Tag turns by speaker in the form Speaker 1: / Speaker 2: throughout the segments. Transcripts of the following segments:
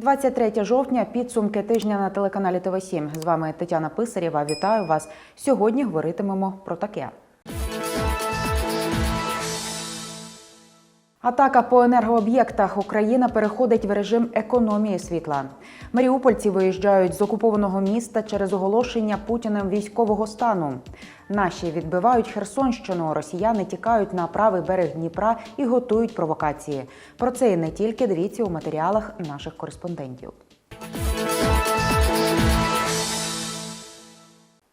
Speaker 1: 23 жовтня. Підсумки тижня на телеканалі ТВ7. З вами Тетяна Писарєва. Вітаю вас. Сьогодні говоритимемо про таке. Атака по енергооб'єктах. Україна переходить в режим економії світла. Маріупольці виїжджають з окупованого міста через оголошення Путіним військового стану. Наші відбивають Херсонщину. Росіяни тікають на правий берег Дніпра і готують провокації. Про це і не тільки дивіться у матеріалах наших кореспондентів.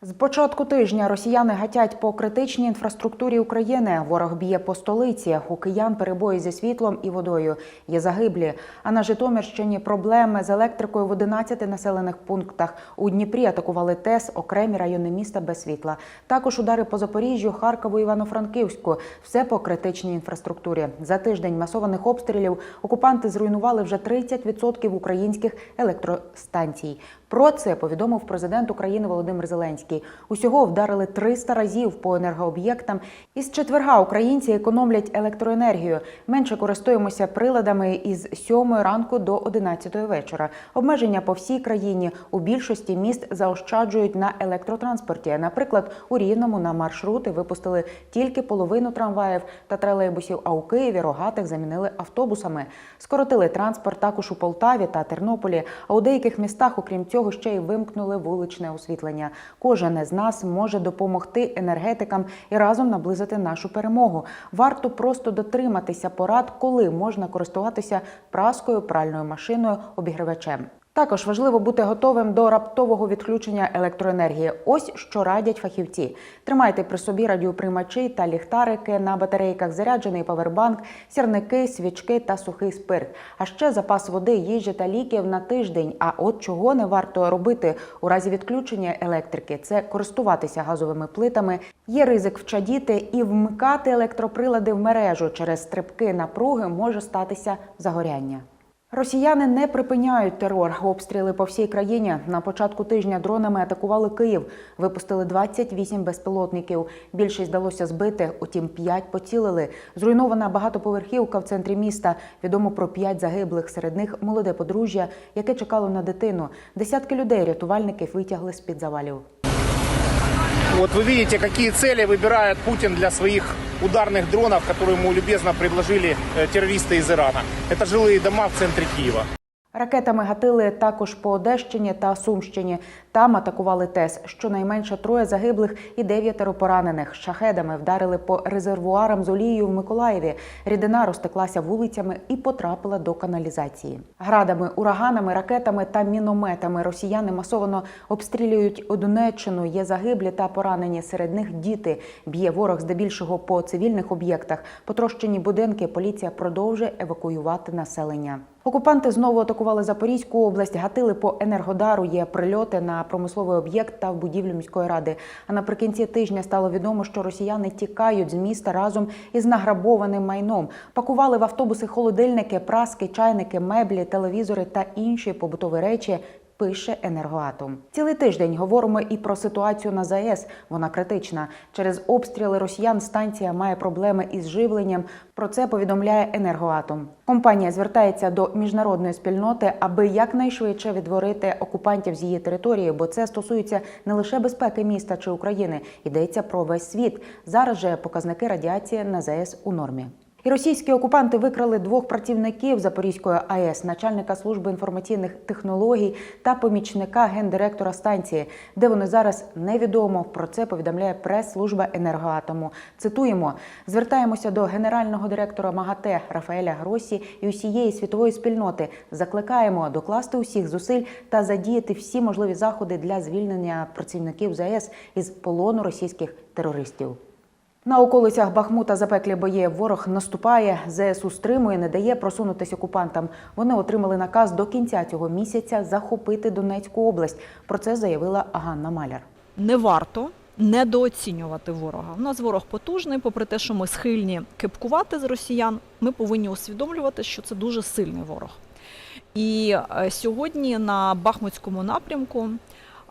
Speaker 1: З початку тижня росіяни гатять по критичній інфраструктурі України. Ворог б'є по столиці. У киян перебої зі світлом і водою. Є загиблі. А на Житомирщині проблеми з електрикою в 11 населених пунктах. У Дніпрі атакували ТЕС, окремі райони міста без світла. Також удари по Запоріжжю, Харкову, Івано-Франківську. Все по критичній інфраструктурі. За тиждень масованих обстрілів окупанти зруйнували вже 30% українських електростанцій. Про це повідомив президент України Володимир Зеленський. Усього вдарили 300 разів по енергооб'єктам. Із четверга українці економлять електроенергію. Менше користуємося приладами із 7 ранку до 11 вечора. Обмеження по всій країні у більшості міст заощаджують на електротранспорті. Наприклад, у Рівному на маршрути випустили тільки половину трамваїв та тролейбусів. А у Києві рогатих замінили автобусами. Скоротили транспорт також у Полтаві та Тернополі. А у деяких містах, окрім цього, ще й вимкнули вуличне освітлення. Кожен із нас може допомогти енергетикам і разом наблизити нашу перемогу. Варто просто дотриматися порад, коли можна користуватися праскою, пральною машиною, обігрівачем. Також важливо бути готовим до раптового відключення електроенергії. Ось що радять фахівці: тримайте при собі радіоприймачі та ліхтарики на батарейках, заряджений павербанк, сірники, свічки та сухий спирт. А ще запас води, їжі та ліків на тиждень. А от чого не варто робити у разі відключення електрики, це користуватися газовими плитами. Є ризик вчадіти і вмикати електроприлади в мережу через стрибки напруги може статися загоряння. Росіяни не припиняють терор. Обстріли по всій країні. На початку тижня дронами атакували Київ. Випустили 28 безпілотників. Більшість вдалося збити, утім 5 поцілили. Зруйнована багатоповерхівка в центрі міста. Відомо про 5 загиблих. Серед них молоде подружжя, яке чекало на дитину. Десятки людей рятувальники витягли з під завалів.
Speaker 2: Вот вы видите, какие цели выбирает Путин для своих ударных дронов, которые ему любезно предложили э, террористы из Ирана. Это жилые дома в центре Киева.
Speaker 1: Ракетами гатили також по Одещині та Сумщині. Там атакували ТЕС. Щонайменше троє загиблих і дев'ятеро поранених. Шахедами вдарили по резервуарам з олією в Миколаєві. Рідина розтеклася вулицями і потрапила до каналізації. Градами, ураганами, ракетами та мінометами росіяни масово обстрілюють Донеччину. Є загиблі та поранені. Серед них діти. Б'є ворог здебільшого по цивільних об'єктах. Потрощені будинки. Поліція продовжує евакуювати населення. Окупанти знову атакували Запорізьку область, гатили по енергодару. Є прильоти на промисловий об'єкт та в будівлю міської ради. А наприкінці тижня стало відомо, що росіяни тікають з міста разом із награбованим майном. Пакували в автобуси холодильники, праски, чайники, меблі, телевізори та інші побутові речі. Пише енергоатом. Цілий тиждень говоримо і про ситуацію на ЗАЕС. Вона критична. Через обстріли росіян станція має проблеми із живленням. Про це повідомляє енергоатом. Компанія звертається до міжнародної спільноти, аби якнайшвидше відворити окупантів з її території, бо це стосується не лише безпеки міста чи України, йдеться про весь світ. Зараз же показники радіації на ЗАЕС у нормі. І російські окупанти викрали двох працівників Запорізької АЕС, начальника служби інформаційних технологій та помічника гендиректора станції. Де вони зараз невідомо. Про це повідомляє прес-служба енергоатому. Цитуємо: звертаємося до генерального директора МАГАТЕ Рафаеля Гросі і усієї світової спільноти. Закликаємо докласти усіх зусиль та задіяти всі можливі заходи для звільнення працівників ЗАЕС із полону російських терористів. На околицях Бахмута запеклі бої ворог наступає, ЗСУ стримує, не дає просунутися окупантам. Вони отримали наказ до кінця цього місяця захопити Донецьку область. Про це заявила Ганна Маляр.
Speaker 3: не варто недооцінювати ворога. У нас ворог потужний, попри те, що ми схильні кипкувати з росіян, ми повинні усвідомлювати, що це дуже сильний ворог. І е, сьогодні на Бахмутському напрямку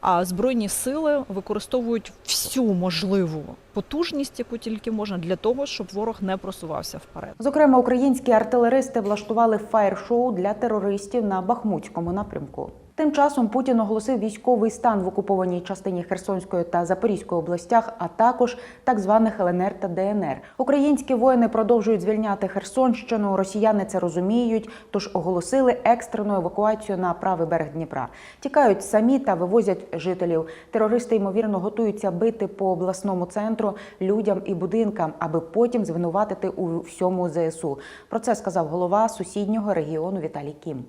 Speaker 3: А збройні сили використовують всю можливу потужність, яку тільки можна, для того, щоб ворог не просувався вперед.
Speaker 1: Зокрема, українські артилеристи влаштували фаєр-шоу для терористів на Бахмутському напрямку. Тим часом Путін оголосив військовий стан в окупованій частині Херсонської та Запорізької областях, а також так званих ЛНР та ДНР. Українські воїни продовжують звільняти Херсонщину. Росіяни це розуміють, тож оголосили екстрену евакуацію на правий берег Дніпра. Тікають самі та вивозять жителів. Терористи ймовірно готуються бити по обласному центру людям і будинкам, аби потім звинуватити у всьому ЗСУ. Про це сказав голова сусіднього регіону Віталій Кім.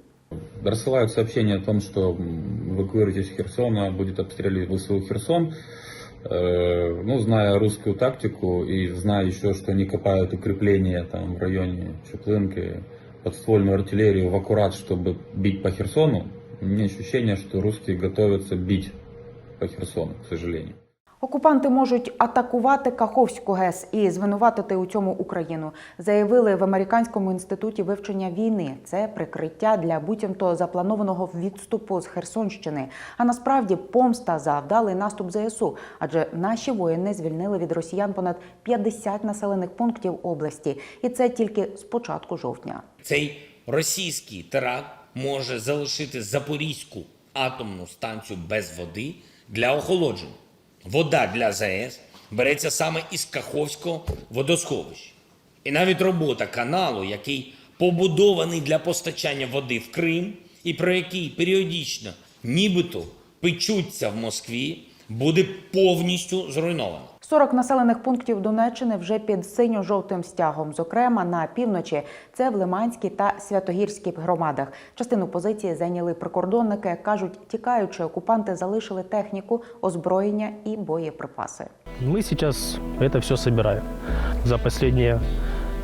Speaker 4: Рассылают сообщение о том, что эвакуируйтесь Херсона, будет обстреливать ВСУ Херсон. Э, Ну, зная русскую тактику и зная еще, что они копают укрепления там в районе Чеплынки, подствольную артиллерию в аккурат, чтобы бить по Херсону, у меня ощущение, что русские готовятся бить по Херсону, к сожалению.
Speaker 1: Окупанти можуть атакувати Каховську ГЕС і звинуватити у цьому Україну, заявили в американському інституті вивчення війни. Це прикриття для буцімто запланованого відступу з Херсонщини. А насправді помста за вдалий наступ ЗСУ, адже наші воїни звільнили від росіян понад 50 населених пунктів області, і це тільки з початку жовтня.
Speaker 5: Цей російський теракт може залишити Запорізьку атомну станцію без води для охолодження. Вода для ЗАЕС береться саме із Каховського водосховища. І навіть робота каналу, який побудований для постачання води в Крим, і про який періодично нібито печуться в Москві, буде повністю зруйнована.
Speaker 1: 40 населених пунктів Донеччини вже під синьо-жовтим стягом. Зокрема, на півночі це в Лиманській та Святогірській громадах. Частину позиції зайняли прикордонники. кажуть, тікаючи, окупанти залишили техніку, озброєння і боєприпаси.
Speaker 6: Мы сейчас это все собираем. За последние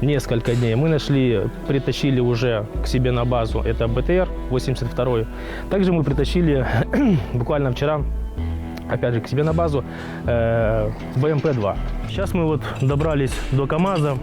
Speaker 6: несколько дней мы нашли, притащили уже к себе на базу, это БТР 82 Также мы притащили буквально вчера, опять же, к себе на базу э, БМП-2. Сейчас мы вот добрались до КАМАЗа.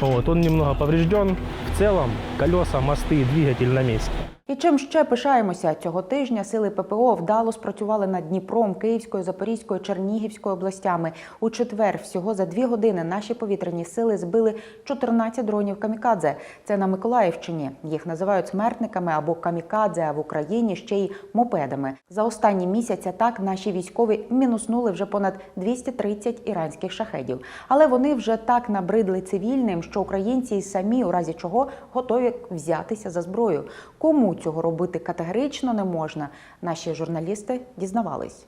Speaker 6: Вот, он немного поврежден. В целом колеса, мосты, двигатель на месте.
Speaker 1: І чим ще пишаємося цього тижня? Сили ППО вдало спрацювали над Дніпром, Київською, Запорізькою, Чернігівською областями. У четвер всього за дві години наші повітряні сили збили 14 дронів камікадзе. Це на Миколаївщині. Їх називають смертниками або камікадзе, а в Україні ще й мопедами. За останні місяці так наші військові мінуснули вже понад 230 іранських шахедів. Але вони вже так набридли цивільним, що українці самі, у разі чого, готові взятися за зброю. Кому цього робити категорично не можна, наші журналісти дізнавались.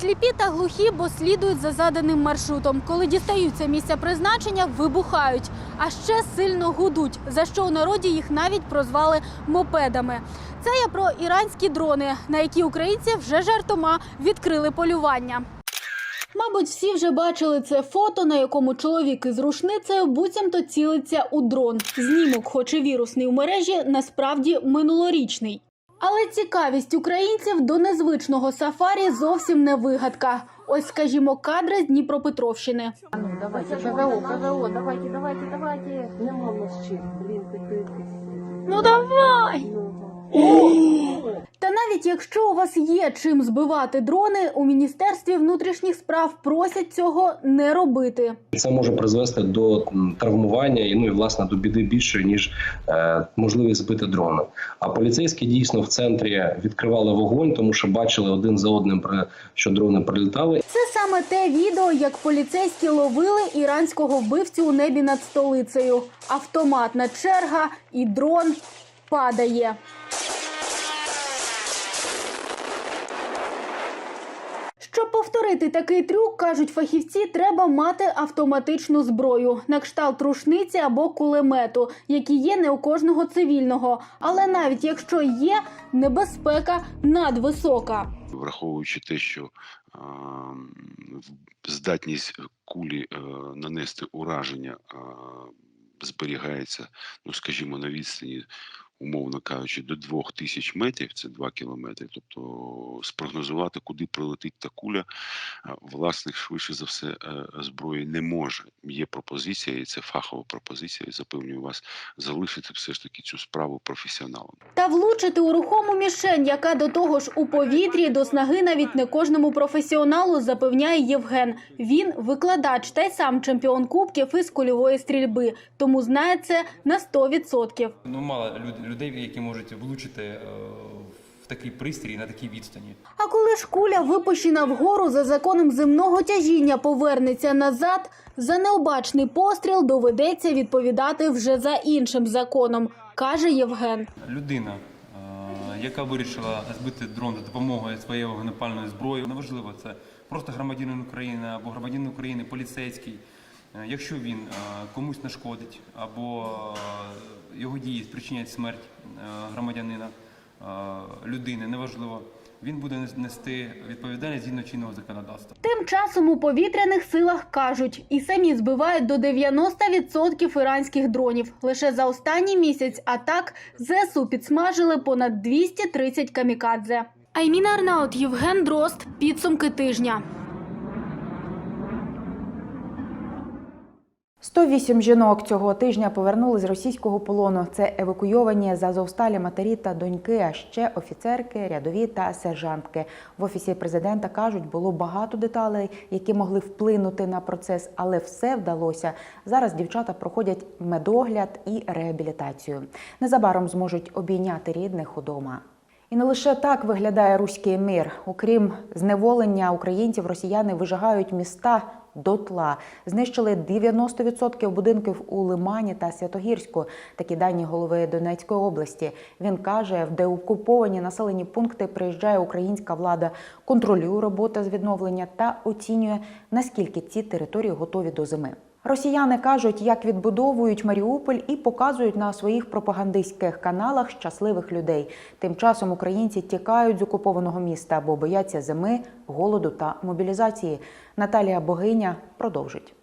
Speaker 7: Сліпі та глухі, бо слідують за заданим маршрутом. Коли дістаються місця призначення, вибухають, а ще сильно гудуть, за що у народі їх навіть прозвали мопедами. Це я про іранські дрони, на які українці вже жартома відкрили полювання. Мабуть, всі вже бачили це фото, на якому чоловік із рушницею буцімто цілиться у дрон. Знімок, хоч і вірусний у мережі, насправді минулорічний. Але цікавість українців до незвичного сафарі зовсім не вигадка. Ось, скажімо, кадри з Дніпропетровщини.
Speaker 8: Давайте, ПВО, ПВО, давайте, давайте, давайте. Нема мужчин, блін, такий.
Speaker 7: Ну давай! Та навіть якщо у вас є чим збивати дрони, у міністерстві внутрішніх справ просять цього не робити.
Speaker 9: Це може призвести до травмування і ну і власне до біди більше ніж е, можливість збити дрона. А поліцейські дійсно в центрі відкривали вогонь, тому що бачили один за одним про що дрони прилітали.
Speaker 7: Це саме те відео, як поліцейські ловили іранського вбивцю у небі над столицею. Автоматна черга і дрон падає. Повторити такий трюк, кажуть фахівці, треба мати автоматичну зброю на кшталт рушниці або кулемету, які є не у кожного цивільного. Але навіть якщо є, небезпека надвисока.
Speaker 10: враховуючи те, що е, здатність кулі е, нанести ураження е, зберігається, ну скажімо, на відстані умовно кажучи, до 2000 метрів, це 2 кілометри. Тобто спрогнозувати, куди прилетить та куля, е, власник швидше за все е, зброї не може. Є пропозиція, і це фахова пропозиція. І запевнюю вас залишити все ж таки цю справу професіоналам.
Speaker 11: Та влучити у рухому мішень, яка до того ж у повітрі, до снаги навіть не кожному професіоналу, запевняє Євген. Він викладач та й сам чемпіон кубків із кульової стрільби, тому знає це на 100%.
Speaker 12: Ну, мало люд- людей, які можуть влучити е, в такий пристрій на такій відстані.
Speaker 11: А коли ж куля випущена вгору за законом земного тяжіння повернеться назад, за необачний постріл доведеться відповідати вже за іншим законом, каже Євген.
Speaker 12: Людина, е, яка вирішила збити дрон за допомогою своєї вогнепальної зброї, неважливо, це просто громадянин України або громадянин України поліцейський. Е, Якщо він комусь нашкодить або його дії спричинять смерть е, громадянина, е, людини, неважливо, він буде нести відповідальність згідно чинного законодавства.
Speaker 11: Тим часом у повітряних силах кажуть, і самі збивають до 90% іранських дронів. Лише за останній місяць атак ЗСУ підсмажили понад 230 камікадзе. Айміна Арнаут, Євген Дрозд. Підсумки тижня.
Speaker 1: 108 жінок цього тижня повернули з російського полону. Це евакуйовані з Азовсталі матері та доньки, а ще офіцерки, рядові та сержантки. В офісі президента кажуть, було багато деталей, які могли вплинути на процес, але все вдалося. Зараз дівчата проходять медогляд і реабілітацію. Незабаром зможуть обійняти рідних удома. І не лише так виглядає руський мир. Окрім зневолення українців, росіяни вижигають міста дотла. Знищили 90% будинків у Лимані та Святогірську. Такі дані голови Донецької області. Він каже, в деокуповані населені пункти приїжджає українська влада, контролює роботу з відновлення та оцінює, наскільки ці території готові до зими. Росіяни кажуть, як відбудовують Маріуполь і показують на своїх пропагандистських каналах щасливих людей. Тим часом українці тікають з окупованого міста, бо бояться зими, голоду та мобілізації. Наталія Богиня продовжить.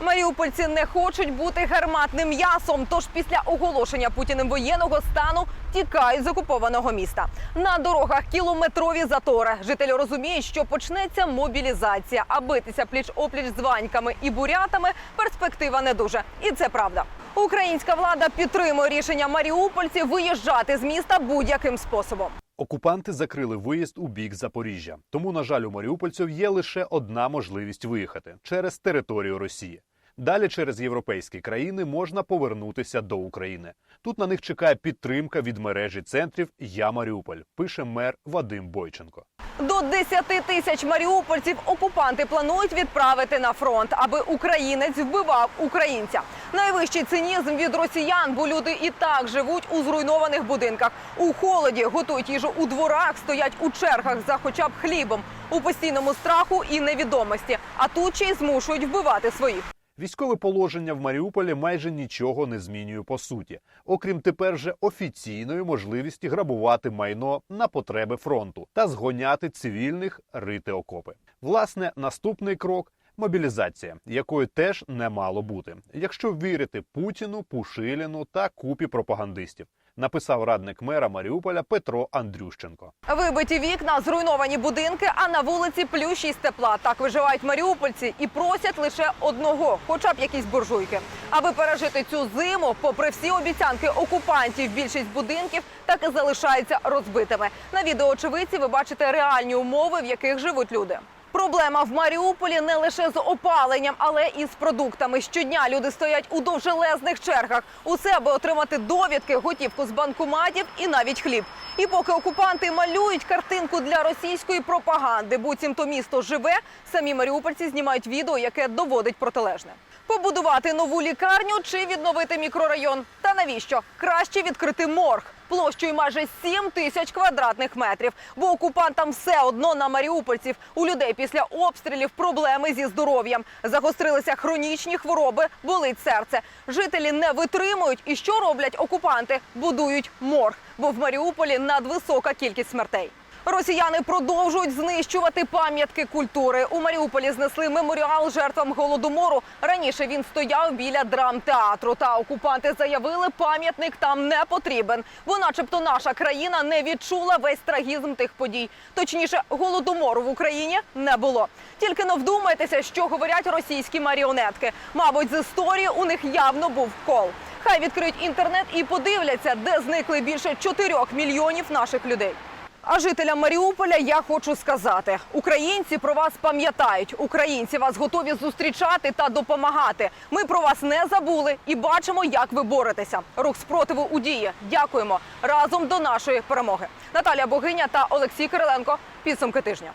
Speaker 13: Маріупольці не хочуть бути гарматним м'ясом. Тож після оголошення путіним воєнного стану тікають з окупованого міста. На дорогах кілометрові затори. Жителі розуміють, що почнеться мобілізація, а битися пліч опліч з ваньками і бурятами перспектива не дуже. І це правда. Українська влада підтримує рішення маріупольців виїжджати з міста будь-яким способом.
Speaker 14: Окупанти закрили виїзд у бік Запоріжжя. Тому, на жаль, у маріупольців є лише одна можливість виїхати через територію Росії. Далі через європейські країни можна повернутися до України. Тут на них чекає підтримка від мережі центрів Я Маріуполь, пише мер Вадим Бойченко.
Speaker 13: До 10 тисяч маріупольців окупанти планують відправити на фронт, аби українець вбивав українця. Найвищий цинізм від росіян, бо люди і так живуть у зруйнованих будинках. У холоді готують їжу у дворах, стоять у чергах за хоча б хлібом, у постійному страху і невідомості. А тут ще й змушують вбивати своїх.
Speaker 14: Військове положення в Маріуполі майже нічого не змінює по суті, окрім тепер же офіційної можливості грабувати майно на потреби фронту та згоняти цивільних рити окопи. Власне, наступний крок. Мобілізація, якої теж не мало бути, якщо вірити Путіну, Пушиліну та купі пропагандистів, написав радник мера Маріуполя Петро Андрющенко.
Speaker 13: Вибиті вікна, зруйновані будинки, а на вулиці плющість тепла. Так виживають маріупольці і просять лише одного, хоча б якісь буржуйки. Аби пережити цю зиму, попри всі обіцянки окупантів, більшість будинків так і залишаються розбитими. На відео очевидці ви бачите реальні умови, в яких живуть люди. Проблема в Маріуполі не лише з опаленням, але і з продуктами. Щодня люди стоять у довжелезних чергах. Усе аби отримати довідки, готівку з банкоматів і навіть хліб. І поки окупанти малюють картинку для російської пропаганди, буцімто місто живе, самі маріупольці знімають відео, яке доводить протилежне. Побудувати нову лікарню чи відновити мікрорайон. Та навіщо? Краще відкрити морг площею майже 7 тисяч квадратних метрів. Бо окупантам все одно на маріупольців. У людей після обстрілів проблеми зі здоров'ям. Загострилися хронічні хвороби, болить серце. Жителі не витримують. І що роблять окупанти? Будують морг. Бо в Маріуполі надвисока кількість смертей. Росіяни продовжують знищувати пам'ятки культури. У Маріуполі знесли меморіал жертвам голодомору. Раніше він стояв біля драмтеатру. Та окупанти заявили, пам'ятник там не потрібен, бо, начебто, наша країна не відчула весь трагізм тих подій. Точніше, голодомору в Україні не було. Тільки не вдумайтеся, що говорять російські маріонетки. Мабуть, з історії у них явно був кол. Хай відкриють інтернет і подивляться, де зникли більше 4 мільйонів наших людей. А жителям Маріуполя я хочу сказати: українці про вас пам'ятають. Українці вас готові зустрічати та допомагати. Ми про вас не забули і бачимо, як ви боретеся. Рух спротиву у дії. Дякуємо разом до нашої перемоги. Наталія Богиня та Олексій Кириленко. Підсумки тижня.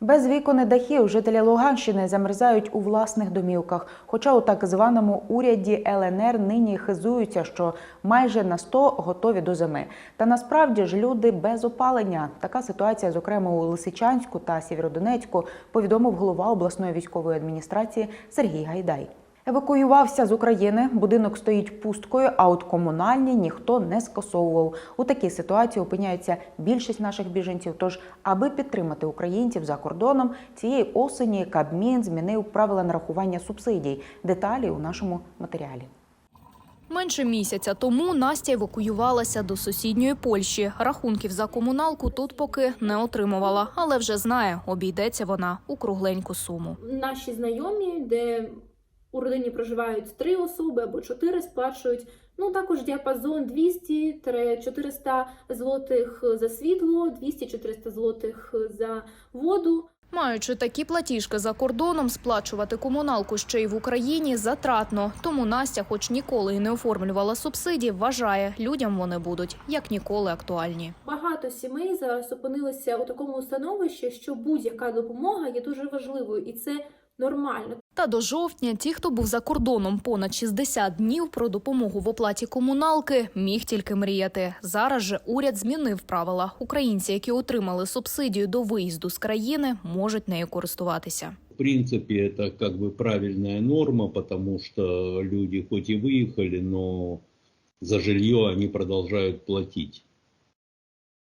Speaker 1: Без вікон і дахів жителі Луганщини замерзають у власних домівках. Хоча у так званому уряді ЛНР нині хизуються, що майже на 100 готові до зими. Та насправді ж люди без опалення. Така ситуація, зокрема у Лисичанську та Сєвєродонецьку, повідомив голова обласної військової адміністрації Сергій Гайдай. Евакуювався з України. Будинок стоїть пусткою, а от комунальні ніхто не скасовував. У такій ситуації опиняється більшість наших біженців. Тож, аби підтримати українців за кордоном, цієї осені Кабмін змінив правила нарахування субсидій. Деталі у нашому матеріалі.
Speaker 15: Менше місяця тому Настя евакуювалася до сусідньої Польщі. Рахунків за комуналку тут поки не отримувала, але вже знає, обійдеться вона у кругленьку суму.
Speaker 16: Наші знайомі, де у родині проживають три особи або чотири, сплачують ну також діапазон 200-400 злотих за світло, 200-400 злотих за воду.
Speaker 15: Маючи такі платіжки за кордоном, сплачувати комуналку ще й в Україні затратно. Тому Настя, хоч ніколи і не оформлювала субсидії, вважає, людям вони будуть як ніколи актуальні.
Speaker 16: Багато сімей зараз опинилися у такому становищі, що будь-яка допомога є дуже важливою, і це нормально.
Speaker 15: Та до жовтня ті, хто був за кордоном понад 60 днів про допомогу в оплаті комуналки, міг тільки мріяти. Зараз же уряд змінив правила. Українці, які отримали субсидію до виїзду з країни, можуть нею користуватися.
Speaker 17: В принципе, это как бы правильная норма, потому что люди хоть и выехали, но за жилье они продолжают платить.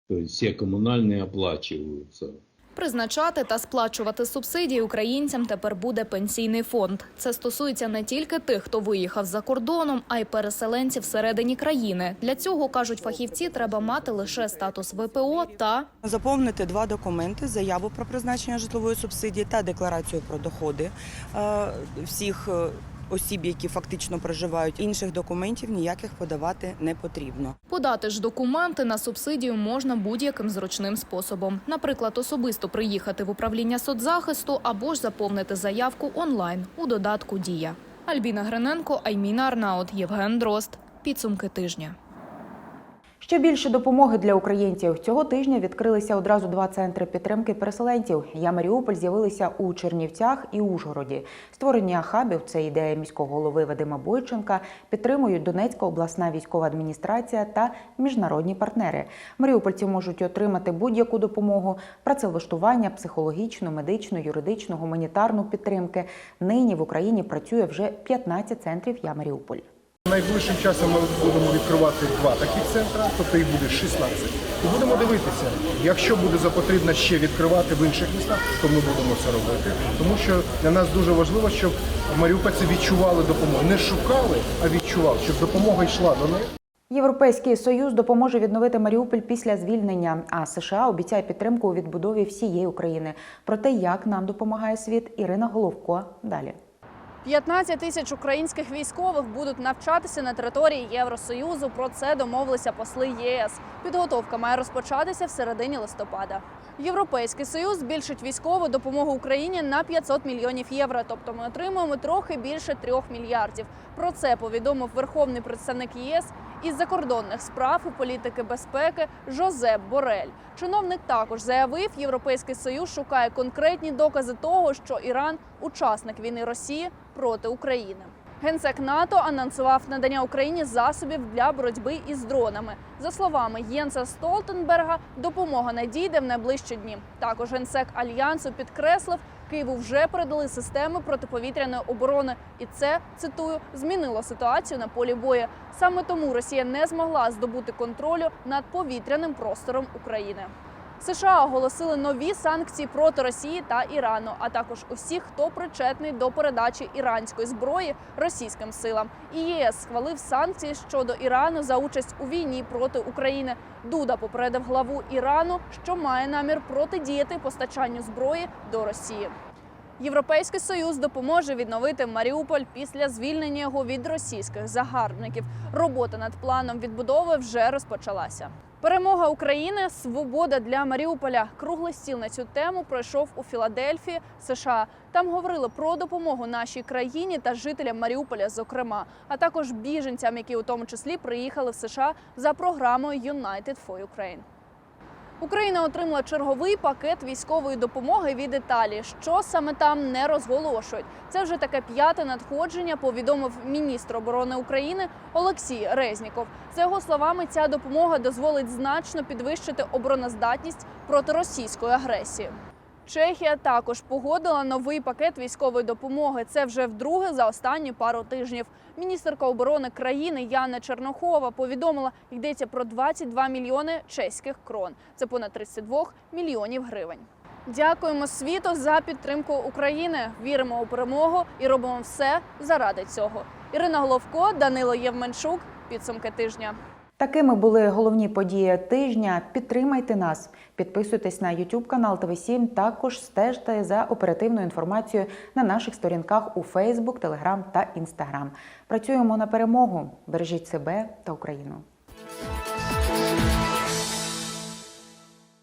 Speaker 17: То есть все коммунальные оплачиваются.
Speaker 15: Призначати та сплачувати субсидії українцям тепер буде пенсійний фонд. Це стосується не тільки тих, хто виїхав за кордоном, а й переселенців всередині країни. Для цього кажуть фахівці, треба мати лише статус ВПО та
Speaker 18: Заповнити два документи: заяву про призначення житлової субсидії та декларацію про доходи е, всіх е, осіб, які фактично проживають. Інших документів ніяких подавати не потрібно.
Speaker 15: Подати ж документи на субсидію можна будь-яким зручним способом. Наприклад, особисто приїхати в управління соцзахисту або ж заповнити заявку онлайн у додатку Дія. Альбіна Гриненко, Айміна Арнаут, Євген Дрозд. Підсумки тижня.
Speaker 1: Ще більше допомоги для українців цього тижня відкрилися одразу два центри підтримки переселенців. Я Маріуполь з'явилися у Чернівцях і Ужгороді. Створення хабів це ідея міського голови Вадима Бойченка. Підтримують Донецька обласна військова адміністрація та міжнародні партнери. Маріупольці можуть отримати будь-яку допомогу: працевлаштування, психологічну, медичну, юридичну, гуманітарну підтримки. Нині в Україні працює вже 15 центрів Я Маріуполь.
Speaker 19: Найближчим часом ми будемо відкривати два таких центри, тобто їх буде 16. І будемо дивитися, якщо буде запотрібно ще відкривати в інших містах, то ми будемо це робити. Тому що для нас дуже важливо, щоб маріупольці відчували допомогу. Не шукали, а відчували, щоб допомога йшла до них.
Speaker 1: Європейський союз допоможе відновити Маріуполь після звільнення. А США обіцяє підтримку у відбудові всієї України. Про те, як нам допомагає світ, Ірина Головко. Далі.
Speaker 11: 15 тисяч українських військових будуть навчатися на території Євросоюзу. Про це домовилися посли ЄС. Підготовка має розпочатися в середині листопада. Європейський союз збільшить військову допомогу Україні на 500 мільйонів євро. Тобто ми отримуємо трохи більше трьох мільярдів. Про це повідомив верховний представник ЄС із закордонних справ і політики безпеки Жозеп Борель. Чиновник також заявив, Європейський союз шукає конкретні докази того, що Іран учасник війни Росії проти України. Генсек НАТО анонсував надання Україні засобів для боротьби із дронами. За словами Єнса Столтенберга, допомога надійде в найближчі дні. Також генсек альянсу підкреслив, Києву вже передали системи протиповітряної оборони, і це цитую змінило ситуацію на полі бою. Саме тому Росія не змогла здобути контролю над повітряним простором України. США оголосили нові санкції проти Росії та Ірану, а також усіх, хто причетний до передачі іранської зброї російським силам. І ЄС схвалив санкції щодо Ірану за участь у війні проти України. Дуда попередив главу Ірану, що має намір протидіяти постачанню зброї до Росії. Європейський союз допоможе відновити Маріуполь після звільнення його від російських загарбників. Робота над планом відбудови вже розпочалася. Перемога України, свобода для Маріуполя. Круглий стіл на цю тему пройшов у Філадельфії, США. Там говорили про допомогу нашій країні та жителям Маріуполя, зокрема, а також біженцям, які у тому числі приїхали в США за програмою United for Ukraine. Україна отримала черговий пакет військової допомоги від Італії. Що саме там не розголошують. Це вже таке п'яте надходження. Повідомив міністр оборони України Олексій Резніков. За його словами, ця допомога дозволить значно підвищити обороноздатність проти російської агресії. Чехія також погодила новий пакет військової допомоги. Це вже вдруге за останні пару тижнів. Міністерка оборони країни Яна Чернохова повідомила, йдеться про 22 мільйони чеських крон. Це понад 32 мільйонів гривень. Дякуємо світу за підтримку України. Віримо у перемогу і робимо все заради цього. Ірина Головко, Данило Євменчук. Підсумки тижня.
Speaker 1: Такими були головні події тижня. Підтримайте нас, підписуйтесь на YouTube канал ТВ7, Також стежте за оперативною інформацією на наших сторінках у Facebook, Telegram та Instagram. Працюємо на перемогу. Бережіть себе та Україну.